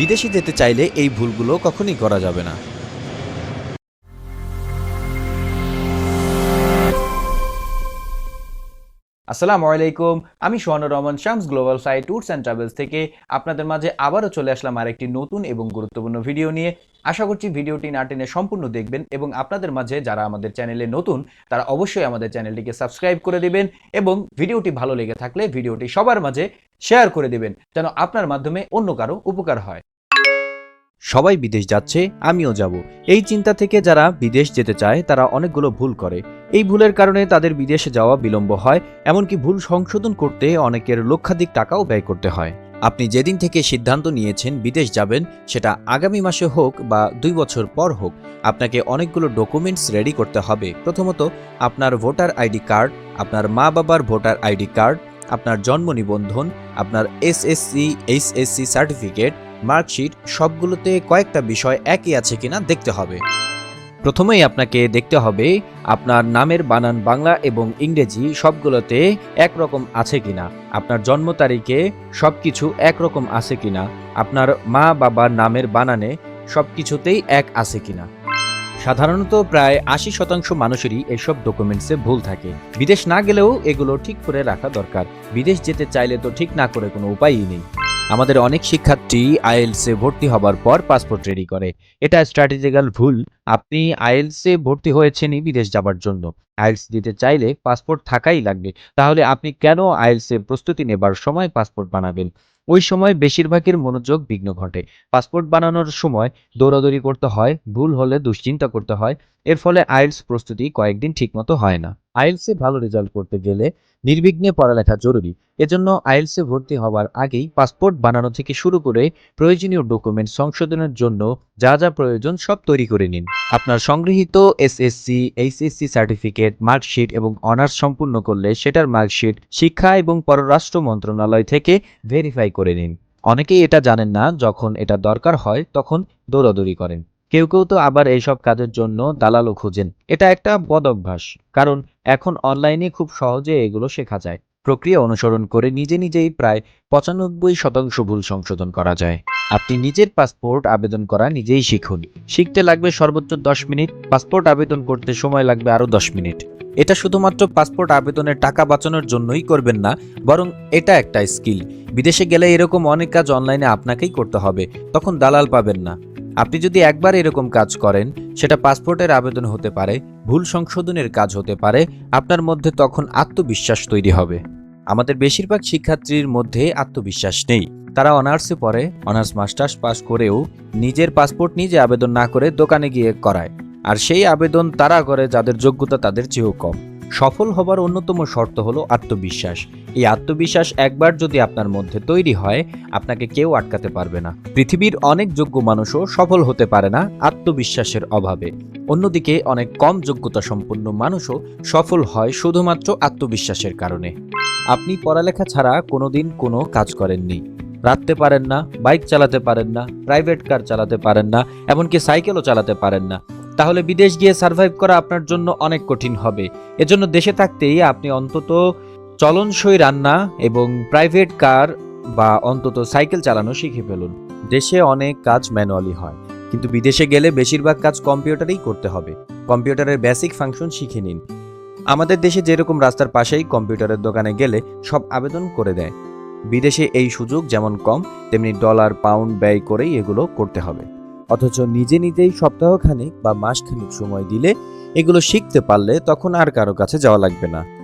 বিদেশে যেতে চাইলে এই ভুলগুলো কখনই করা যাবে না। আসসালামু আলাইকুম, আমি Sohanur Rahman Shams Global Fly Tours and Travels থেকে। আপনাদের মাঝে আবারও চলে আসলাম আরেকটি নতুন এবং গুরুত্বপূর্ণ ভিডিও নিয়ে। আশা করছি ভিডিওটি না টেনে সম্পূর্ণ দেখবেন এবং আপনাদের মাঝে যারা আমাদের চ্যানেলে নতুন, তারা অবশ্যই আমাদের চ্যানেলটিকে সাবস্ক্রাইব করে দিবেন এবং ভিডিওটি ভালো লেগে থাকলে ভিডিওটি সবার মাঝে শেয়ার করে দিবেন, যেন আপনার মাধ্যমে অন্য কারও উপকার হয়। সবাই বিদেশ যাচ্ছে, আমিও যাব। এই চিন্তা থেকে যারা বিদেশ যেতে চায়, তারা অনেকগুলো ভুল করে। এই ভুলের কারণে তাদের বিদেশে যাওয়া বিলম্ব হয়, এমনকি ভুল সংশোধন করতে অনেকের লক্ষাধিক টাকাও ব্যয় করতে হয়। আপনি যেদিন থেকে সিদ্ধান্ত নিয়েছেন বিদেশ যাবেন, সেটা আগামী মাসে হোক বা দুই বছর পর হোক, আপনাকে অনেকগুলো ডকুমেন্টস রেডি করতে হবে। প্রথমত, আপনার ভোটার আইডি কার্ড, আপনার মা বাবার ভোটার আইডি কার্ড, আপনার জন্ম নিবন্ধন, আপনার এসএসসি, এইচএসসি সার্টিফিকেট মার্কশিট, সবগুলোতে কয়েকটা বিষয় একই আছে কিনা দেখতে হবে। প্রথমেই আপনাকে দেখতে হবে আপনার নামের বানান বাংলা এবং ইংরেজি সবগুলোতে একরকম আছে কিনা, আপনার জন্ম তারিখে সবকিছু একরকম আছে কিনা, আপনার মা বাবার নামের বানানে সব কিছুতেই এক আছে কিনা। সাধারণত প্রায় আশি শতাংশ মানুষেরই এসব ডকুমেন্টসে ভুল থাকে। বিদেশ না গেলেও এগুলো ঠিক করে রাখা দরকার। বিদেশ যেতে চাইলে তো ঠিক না করে কোনো উপায়ই নেই। আমাদের অনেক শিক্ষার্থী আইএলসে ভর্তি হবার পর পাসপোর্ট রেডি করে। এটা স্ট্র্যাটেজিক্যাল ভুল। আপনি আইএলসে ভর্তি হয়েছেনই বিদেশ যাবার জন্য। আইএলস দিতে চাইলে পাসপোর্ট থাকাই লাগবে। তাহলে আপনি কেন আইএলসে প্রস্তুতি নেবার সময় পাসপোর্ট বানাবেন? ওই সময় বেশিরভাগের মনোযোগ বিঘ্ন ঘটে। পাসপোর্ট বানানোর সময় দৌড়াদৌড়ি করতে হয়, ভুল হলে দুশ্চিন্তা করতে হয়। এর ফলে আইএলস প্রস্তুতি কয়েকদিন ঠিকমতো হয় না। আইএলসে ভালো রেজাল্ট করতে গেলে নির্বিঘ্নে পড়ালেখা জরুরি। এজন্য আইএলসে ভর্তি হওয়ার আগেই পাসপোর্ট বানানো থেকে শুরু করে প্রয়োজনীয় ডকুমেন্ট সংশোধনের জন্য যা যা প্রয়োজন সব তৈরি করে নিন। আপনার সংগৃহীত এসএসসি এইচএসসি সার্টিফিকেট মার্কশিট এবং অনার্স সম্পূর্ণ করলে সেটার মার্কশিট শিক্ষা এবং পররাষ্ট্র মন্ত্রণালয় থেকে ভেরিফাই করে নিন। অনেকেই এটা জানেন না, যখন এটা দরকার হয় তখন দৌড়াদৌড়ি করেন। কেউ কেউ তো আবার এইসব কাজের জন্য দালালও খুঁজেন। এটা একটা বদ অভ্যাস কারণ এখন অনলাইনে খুব সহজে এগুলো শেখা যায়। প্রক্রিয়া অনুসরণ করে নিজে নিজেই প্রায় পঁচানব্বই শতাংশ ভুল সংশোধন করা যায়। আপনি নিজের পাসপোর্ট আবেদন করা নিজেই শিখুন। শিখতে লাগবে সর্বোচ্চ দশ মিনিট, পাসপোর্ট আবেদন করতে সময় লাগবে আরও দশ মিনিট। এটা শুধুমাত্র পাসপোর্ট আবেদনের টাকা বাঁচানোর জন্যই করবেন না, বরং এটা একটা স্কিল। বিদেশে গেলে এরকম অনেক কাজ অনলাইনে আপনাকেই করতে হবে, তখন দালাল পাবেন না। আপনি যদি একবার এরকম কাজ করেন, সেটা পাসপোর্টের আবেদন হতে পারে, ভুল সংশোধনের কাজ হতে পারে, আপনার মধ্যে তখন আত্মবিশ্বাস তৈরি হবে। আমাদের বেশিরভাগ শিক্ষার্থীর মধ্যে আত্মবিশ্বাস নেই। তারা অনার্সে পড়ে, অনার্স মাস্টার্স পাস করেও নিজের পাসপোর্ট নিজে আবেদন না করে দোকানে গিয়ে করায়। আর সেই আবেদন তারা করে যাদের যোগ্যতা তাদের চেয়েও কম। সফল হবার অন্যতম শর্ত হলো আত্মবিশ্বাস। এই আত্মবিশ্বাস একবার যদি আপনার মধ্যে তৈরি হয়, আপনাকে কেউ আটকাতে পারবে না। পৃথিবীর অনেক যোগ্য মানুষও সফল হতে পারে না আত্মবিশ্বাসের অভাবে। অন্যদিকে অনেক কম যোগ্যতা সম্পন্ন মানুষও সফল হয় শুধুমাত্র আত্মবিশ্বাসের কারণে। আপনি পড়ালেখা ছাড়া কোনোদিন কোনো কাজ করেননি। রাখতে পারেন না, বাইক চালাতে পারেন না প্রাইভেট কার চালাতে পারেন না, এমনকি সাইকেলও চালাতে পারেন না। তাহলে বিদেশ গিয়ে সার্ভাইভ করা আপনার জন্য অনেক কঠিন হবে। এজন্য দেশে থাকতেই আপনি অন্তত চলনসই রান্না এবং প্রাইভেট কার বা অন্তত সাইকেল চালানো শিখে ফেলুন। দেশে অনেক কাজ ম্যানুয়ালি হয়, কিন্তু বিদেশে গেলে বেশিরভাগ কাজ কম্পিউটারেই করতে হবে। কম্পিউটারের বেসিক ফাংশন শিখে নিন। আমাদের দেশে যেরকম রাস্তার পাশেই কম্পিউটারের দোকানে গেলে সব আবেদন করে দেয়। বিদেশে এই সুযোগ যেমন কম, তেমনি ডলার, পাউন্ড ব্যয় করেই এগুলো করতে হবে। অথচ নিজে নিজেই সপ্তাহখানেক বা মাসখানেক সময় দিলে এগুলো শিখতে পারলে তখন আর কারও কাছে যাওয়া লাগবে না।